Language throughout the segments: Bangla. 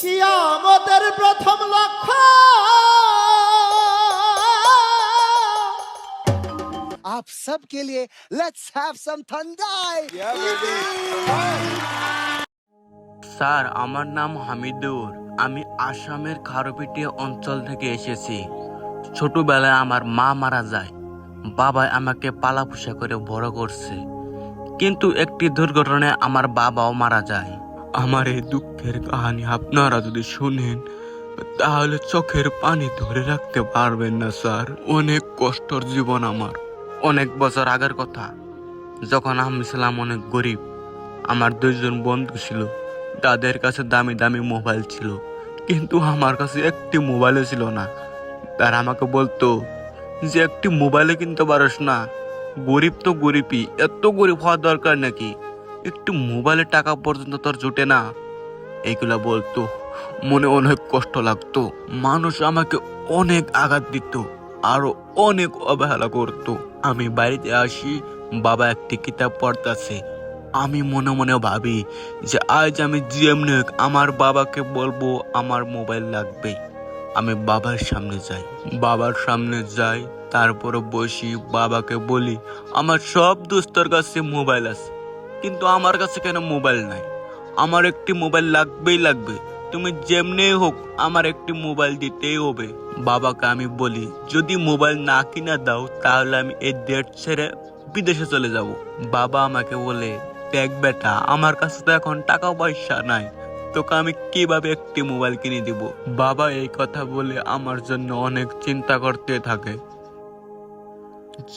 কিয়ামতের প্রথম লক্ষ্য आप सब के लिए let's have some thandai sir আমার নাম হামিদুর আমি আসামের খারপিটিয়া অঞ্চল থেকে এসেছি ছোটবেলায় আমার মা মারা যায় বাবা আমাকে পালাপোষা করে বড় করছে কিন্তু একটি দুর্ঘটনায় আমার বাবাও মারা যায় আমার এই দুঃখের কাহানি আপনারা যদি শুনেন, তাহলে চোখের পানি ধরে রাখতে পারবেন না, স্যার। অনেক কষ্টর জীবন আমার। অনেক বছর আগের কথা, যখন আমি ছিলাম অনেক গরিব, আমার দুইজন বন্ধু ছিল, তাদের কাছে দামি দামি মোবাইল ছিল, কিন্তু আমার কাছে একটি মোবাইলও ছিল না। তারা আমাকে বলতো, যে একটি মোবাইলে কিনতে পারস না। গরিব তো গরিবই, এত গরিব হওয়ার দরকার নাকি? একটু মোবাইলের টাকা পর্যন্ত তোর জোটে না। এইগুলা বলতো, মনে অনেক কষ্ট লাগতো। মানুষ আমাকে অনেক আঘাত দিত, আরও অনেক অবহেলা করত। আমি বাড়িতে আসি, বাবা একটি কিতাব পড়তেছে। আমি মনে মনে ভাবি যে আজ আমি যেমনি আমার বাবাকে বলব আমার মোবাইল লাগবে। আমি বাবার সামনে যাই, বাবার সামনে যাই, তারপরে বসি, বাবাকে বলি, আমার সব দোস্তর কাছে মোবাইল আছে। কিন্তু আমার কাছে কেন মোবাইল নাই? আমার একটি মোবাইল লাগবেই লাগবে। তুমি যেমনি হোক আমার একটি মোবাইল দিতেই হবে। বাবাকে আমি বলি, যদি মোবাইল না কিনা দাও, তাহলে আমি এই দেশ ছেড়ে বিদেশে চলে যাব। বাবা আমাকে বলে, দেখ বেটা, আমার কাছে তো এখন টাকা পয়সা নাই। তোকে আমি কীভাবে একটি মোবাইল কিনে দিব? বাবা এই কথা বলে আমার জন্য অনেক চিন্তা করতে থাকে।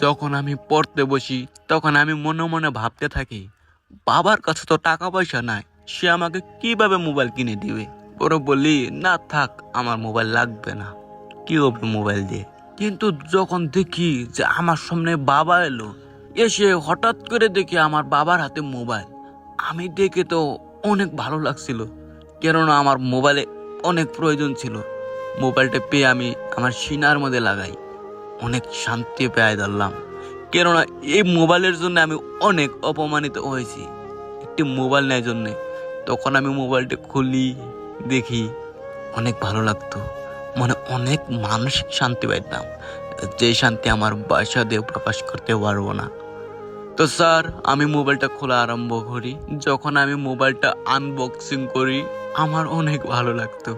যখন আমি পড়তে বসি, তখন আমি মনে মনে ভাবতে থাকি বাবার কাছে তো টাকা পয়সা নাই, সে আমাকে কীভাবে মোবাইল কিনে দিবে? পরে বলি, না থাক, আমার মোবাইল লাগবে না। কি হবে মোবাইল দিয়ে? কিন্তু যখন দেখি যে আমার সামনে বাবা এলো, এসে হঠাৎ করে দেখি আমার বাবার হাতে মোবাইল। আমি দেখে তো অনেক ভালো লাগছিল, কেননা আমার মোবাইলে অনেক প্রয়োজন ছিল। মোবাইলটা পেয়ে আমি আমার সিনার মধ্যে লাগাই, অনেক শান্তি পেয়ে ধরলাম। কেননা এই মোবাইলের জন্য আমি অনেক অপমানিত হয়েছি। একটি মোবাইল নেয় জন্যে। তখন আমি মোবাইলটা খুলি, দেখি অনেক ভালো লাগতো। মানে অনেক মানসিক শান্তি পাইতাম। যে শান্তি আমার বাসা দিয়ে প্রকাশ করতে পারব না। তো স্যার, আমি মোবাইলটা খোলা আরম্ভ করি। যখন আমি মোবাইলটা আনবক্সিং করি, আমার অনেক ভালো লাগতো।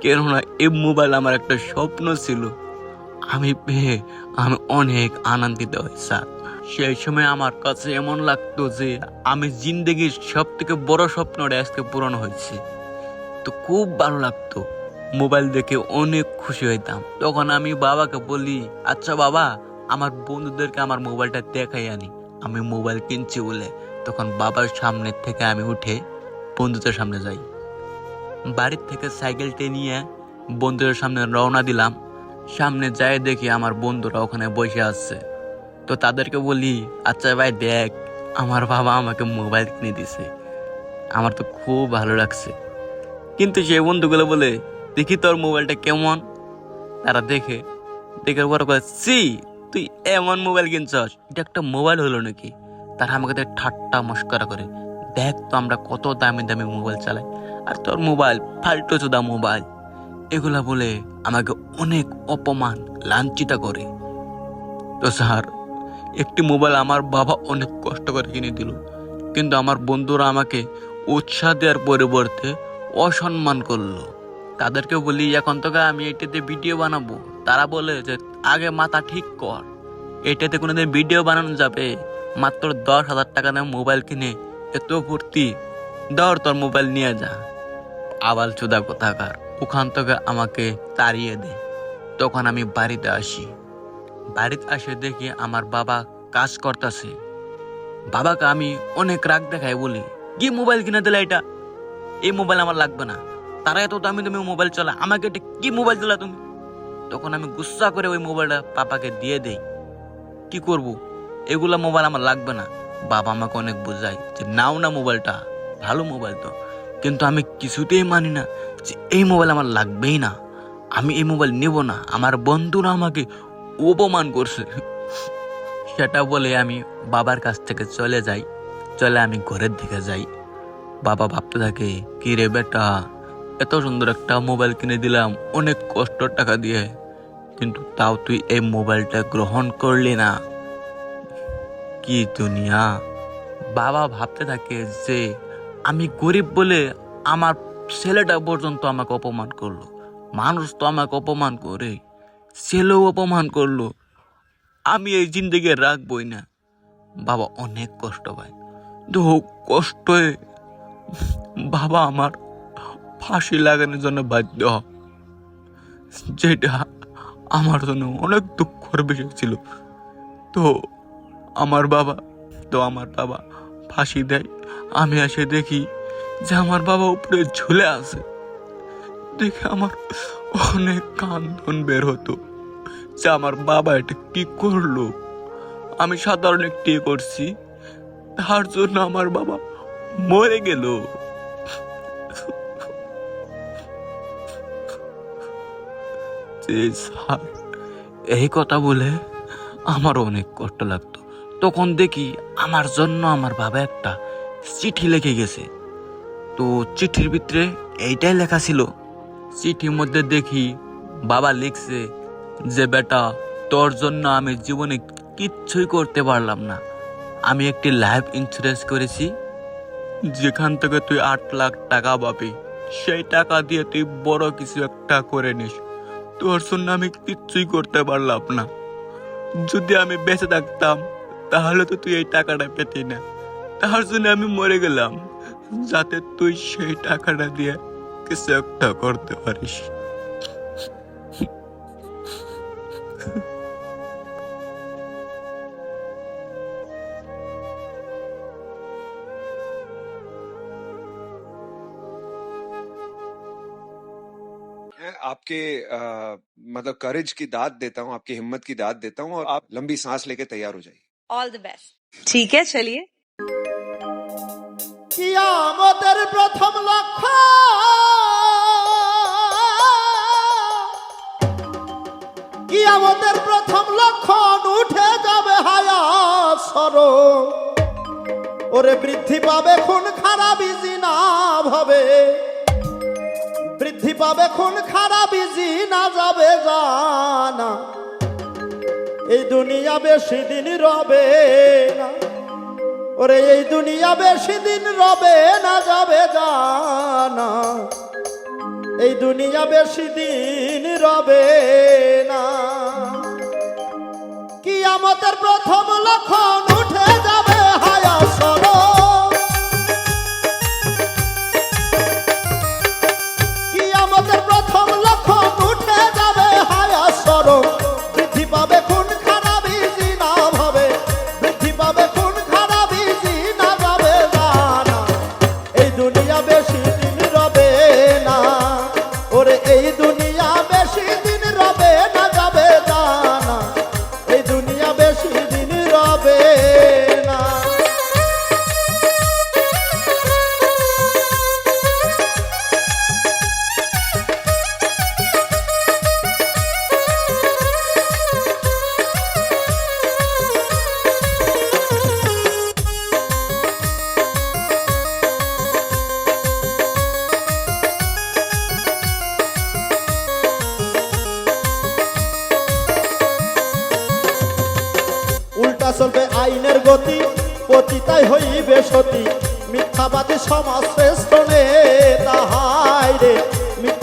কেননা এই মোবাইল আমার একটা স্বপ্ন ছিল। আমি পেয়ে আমি অনেক আনন্দিত হই স্যার। সেই সময় আমার কাছে এমন লাগতো যে আমি জিন্দগির সব থেকে বড় স্বপ্নটা আজকে পূরণ হয়েছে। তো খুব ভালো লাগতো। মোবাইল দেখে অনেক খুশি হইতাম। তখন আমি বাবাকে বলি আচ্ছা বাবা, আমার বন্ধুদেরকে আমার মোবাইলটা দেখাই আনি। আমি মোবাইল কিনছি বলে। তখন বাবার সামনে থেকে আমি উঠে বন্ধুদের সামনে যাই। বাড়ির থেকে সাইকেলটি নিয়ে বন্ধুদের সামনে রওনা দিলাম। সামনে যাই দেখি আমার বন্ধুরা ওখানে বসে আছে। তো তাদেরকে বলি আচ্ছা ভাই, দেখ, আমার বাবা আমাকে মোবাইল কিনে দিছে। আমার তো খুব ভালো লাগছে। কিন্তু সেই বন্ধুগুলো বলে, দেখি তোর মোবাইলটা কেমন? তারা দেখে দেখে বড় করে সি তুই এমন মোবাইল কিনছস, এটা একটা মোবাইল হলো নাকি? তারা আমাকে দেখে ঠাট্টা মস্করা করে, দেখ তো আমরা কত দামি দামি মোবাইল চালাই। আর তোর মোবাইল ফাল্টু চোদা মোবাইল এগুলা বলে আমাকে অনেক অপমান, লাঞ্ছিত করে। তো স্যার, একটি মোবাইল আমার বাবা অনেক কষ্ট করে কিনে দিল। কিন্তু আমার বন্ধুরা আমাকে উৎসাহ দেওয়ার পরিবর্তে অসম্মান করল। তাদেরকে বলি, এখন তোকে আমি এটাতে ভিডিও বানাবো। তারা বলে যে, আগে মাথা ঠিক কর। এটাতে কোনোদিন ভিডিও বানানো যাবে। মাত্র দশ হাজার টাকা দাম মোবাইল কিনে এত ভর্তি। দর তোর মোবাইল নিয়ে যা। আবাল চোদা কোথাকার। ওখান থেকে আমাকে তাড়িয়ে দেয় তখন আমি বাড়িতে আসি। বাড়িতে আসে দেখি আমার বাবা কাজ করতেছে। বাবাকে আমি অনেক রাগ দেখাই বলি, কি মোবাইল কিনে দিলে এটা? এই মোবাইল আমার লাগবে না। তারা এত দামি দামি মোবাইল চলে আমাকে এটা কি মোবাইল দিলা তুমি? তখন আমি গুসা করে ওই মোবাইলটা পাপাকে দিয়ে দেই। কি করব? এগুলা মোবাইল আমার লাগবে না। বাবা আমাকে অনেক বোঝায় যে, নাও না মোবাইলটা, ভালো মোবাইল তো। কিন্তু আমি কিছুতেই মানি না। যে এই মোবাইল আমার লাগবেই না। আমি এই মোবাইল নেব না। আমার বন্ধুরা আমাকে অপমান করছে। সেটা বলে আমি বাবার কাছ থেকে চলে যাই। চলে আমি ঘরের দিকে যাই। বাবা ভাবতে থাকে, কি রে বেটা? এত সুন্দর একটা মোবাইল কিনে দিলাম। অনেক কষ্ট টাকা দিয়ে। কিন্তু তাও তুই এই মোবাইলটা গ্রহণ করলি না। কি দুনিয়া? বাবা ভাবতে থাকে যে, আমি গরিব বলে আমার ছেলেটা পর্যন্ত আমাকে অপমান করল। মানুষ তো আমাকে অপমান করে। ছেলেও অপমান করল। আমি এই জিন্দগি রাখবই না। বাবা, অনেক কষ্ট পায়। তো কষ্টে। বাবা আমার ফাঁসি লাগানোর জন্য বাধ্য। যেটা আমার জন্য অনেক দুঃখর বিষয় ছিল। তো আমার বাবা, তো আমার বাবা ফাঁসি দেয়। আমি এসে দেখি যে আমার বাবা উপরে ঝুলে আছে। দেখে আমার অনেক কান্দন বের হতো যে আমার বাবা এটা কি করল। আমি সাধারণ একটি করছি, তার জন্য আমার বাবা মরে গেল। এই কথা বলে আমার অনেক কষ্ট লাগতো। তখন দেখি আমার জন্য আমার বাবা একটা চিঠি লিখে গেছে। তো চিঠির ভিতরে এইটাই লেখা ছিল। চিঠির মধ্যে দেখি, বাবা লিখছে যে, বেটা, তোর জন্য আমি জীবনে কিচ্ছুই করতে পারলাম না। আমি একটি লাইফ ইন্স্যুরেন্স করেছি, যেখান থেকে তুই আট লাখ টাকা পাবি। সেই টাকা দিয়ে তুই বড় কিছু একটা করে নিস। তোর জন্য আমি কিচ্ছুই করতে পারলাম না। যদি আমি বেঁচে থাকতাম, তাহলে তো তুই এই টাকাটা পেতি না। তার জন্য আমি মরে গেলাম। যাতে তুই সেই টাকাটা দিয়ে কিছু একটা করতে পারিস मैं आपके आ, मतलब करेज की दाद देता हूँ आपकी हिम्मत की दाद देता हूँ और आप लंबी सांस लेके तैयार हो जाइए ऑल द बेस्ट ठीक है चलिए কিয়ামতের প্রথম লক্ষ্য। কিয়ামতের প্রথম লক্ষণ উঠে যাবে হায়া হায়াসর ওরে বৃদ্ধি পাবে খুন খারাপি, জিনা ভাবে। বৃদ্ধি পাবে খুন খারাপি, জিনা যাবে জানা। এই দুনিয়া বেশি দিন রবে না। ওরে, এই দুনিয়া বেশি দিন রবে না, যাবে জানা। এই দুনিয়া বেশি দিন রবে না। আমাদের প্রথম লক্ষণ উঠে যাবে হায়াসর কিয়ামতের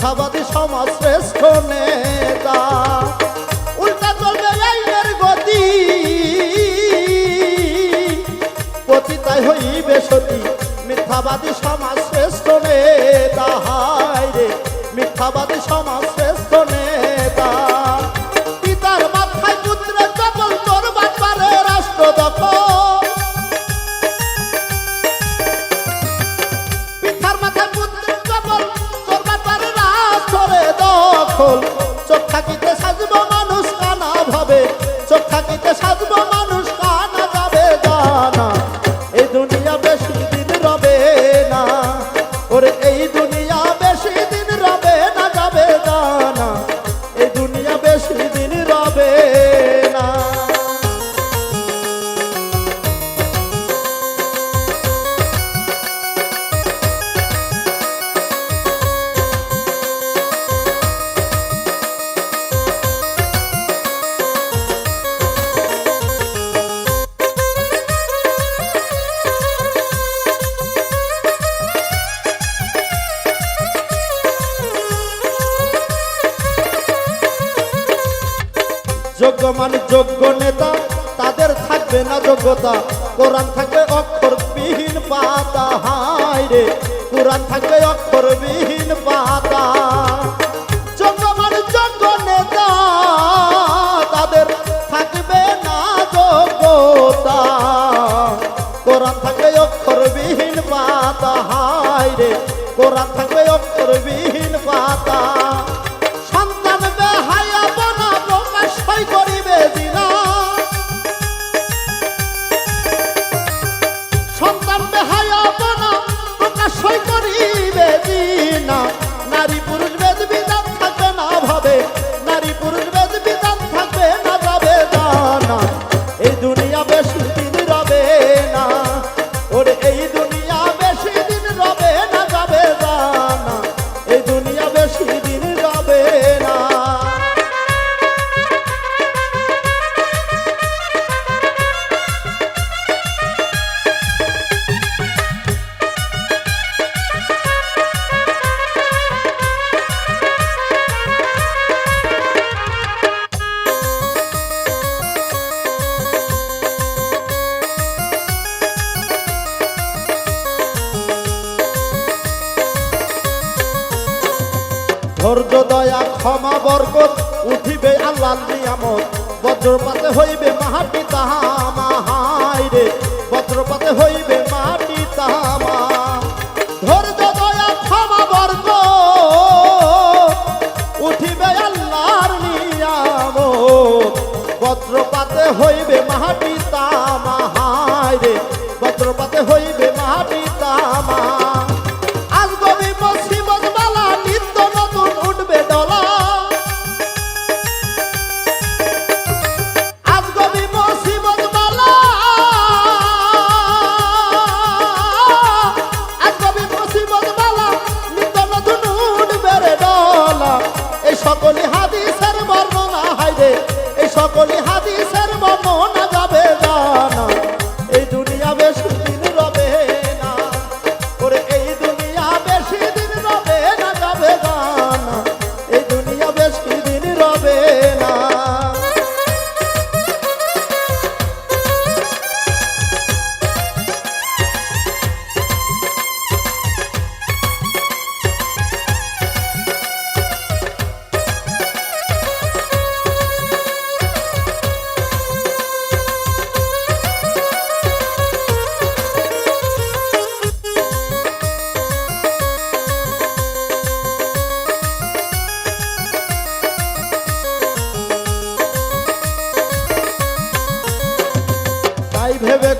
মিথ্যাবাদী সমাজ শ্রেষ্ঠ নেতা। উল্টা চলবে আইনের গতি। পতিতাই হইবে সতী, মিথ্যাবাদী সমাজ শ্রেষ্ঠ নেতা। হায় রে, মিথ্যাবাদী সমাজ দখল চোখ থাকিতে সাজব মানুষ কানা ভাবে। চোখ থাকিতে সাজব মানুষ যোগ্যতা কোরআন থাকবে অক্ষরবিহীন পাতা, হায় রে, কোরআন থাকবে অক্ষরবিহীন পাতা। তাদের থাকবে না যোগ্যতা। কোরআন অক্ষরবিহীন পাতা, হায় রে, কোরআন থাকবে অক্ষরবিহীন নিয়ামত। বজ্রপাতে হইবে মাহাপিতা মাহাই হাই রে। বজ্রপাতে হইবে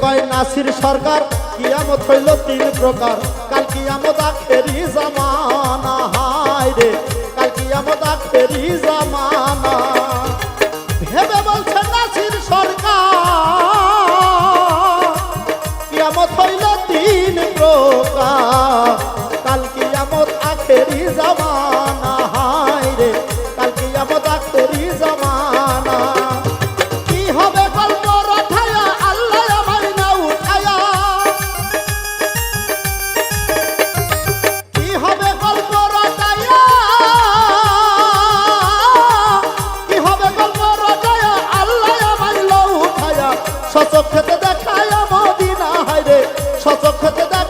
কয় নাসির সরকার, কিয়ামত হইল তিন প্রকার। কাল কিয়ামত আখেরি জামানা হায় রে, কাল কিয়ামত আখেরি জামানা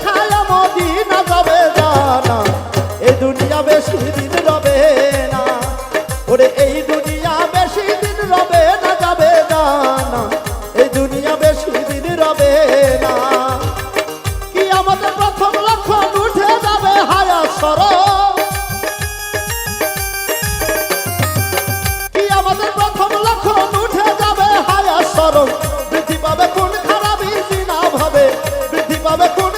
না। না না। কি আমাদের প্রথম যাবে পাবে কোন খারাপই জিনা ভাবে। বৃদ্ধি পাবে কোন